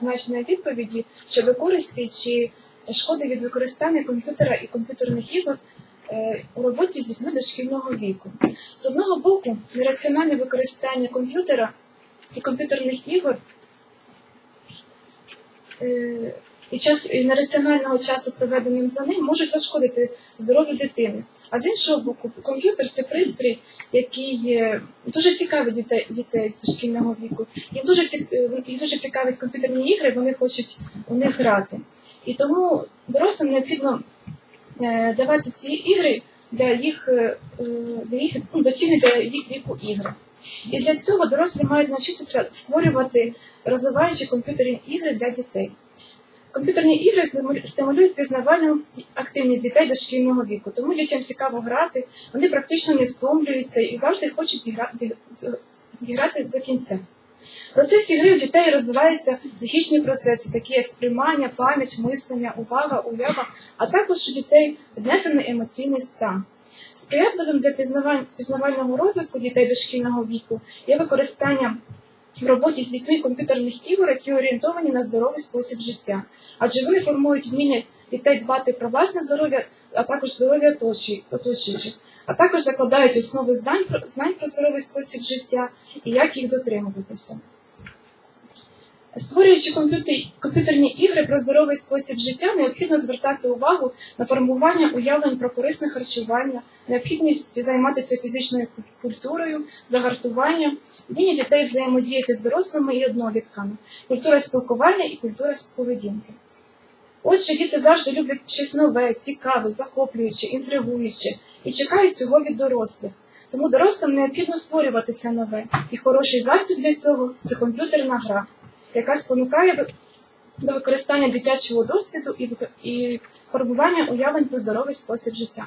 Значної відповіді щодо користі чи шкоди від використання комп'ютера і комп'ютерних ігор е, у роботі з дітьми дошкільного віку. З одного боку, нераціональне використання комп'ютера і комп'ютерних ігор е, і час і нераціонального часу, проведеним за ним, можуть зашкодити здоров'ю дитини. А з іншого боку, комп'ютер це пристрій, який дуже цікавить дітей, дітей дошкільного віку. Їм дуже, їх дуже цікавить комп'ютерні ігри, вони хочуть у них грати. І тому дорослим необхідно е, давати ці ігри для їх, е, для їх ну, доцільні для їх віку ігри. І для цього дорослі мають навчитися створювати розвиваючі комп'ютерні ігри для дітей. Комп'ютерні ігри стимулюють пізнавальну активність дітей дошкільного віку, тому дітям цікаво грати, вони практично не втомлюються і завжди хочуть дігра- діграти до кінця. В процесі гри у дітей розвиваються психічні процеси, такі як сприймання, пам'ять, мислення, увага, уява, а також у дітей піднесений емоційний стан. Сприятливим для пізнавального розвитку дітей дошкільного віку є використання в роботі з дітьми комп'ютерних ігор, які орієнтовані на здоровий спосіб життя, адже вони формують вміння дітей дбати про власне здоров'я, а також здоров'я оточуючих, а також закладають основи знань про здоровий спосіб життя і як їх дотримуватися. Створюючи комп'ютерні ігри про здоровий спосіб життя, необхідно звертати увагу на формування уявлень про корисне харчування, необхідність займатися фізичною культурою, загартування, вміння дітей взаємодіяти з дорослими і однолітками, культура спілкування і культура поведінки. Отже, діти завжди люблять щось нове, цікаве, захоплююче, інтригуюче і чекають цього від дорослих. Тому дорослим необхідно створювати це нове. І хороший засіб для цього це комп'ютерна гра, яка спонукає до використання дитячого досвіду і, формування уявлень про здоровий спосіб життя.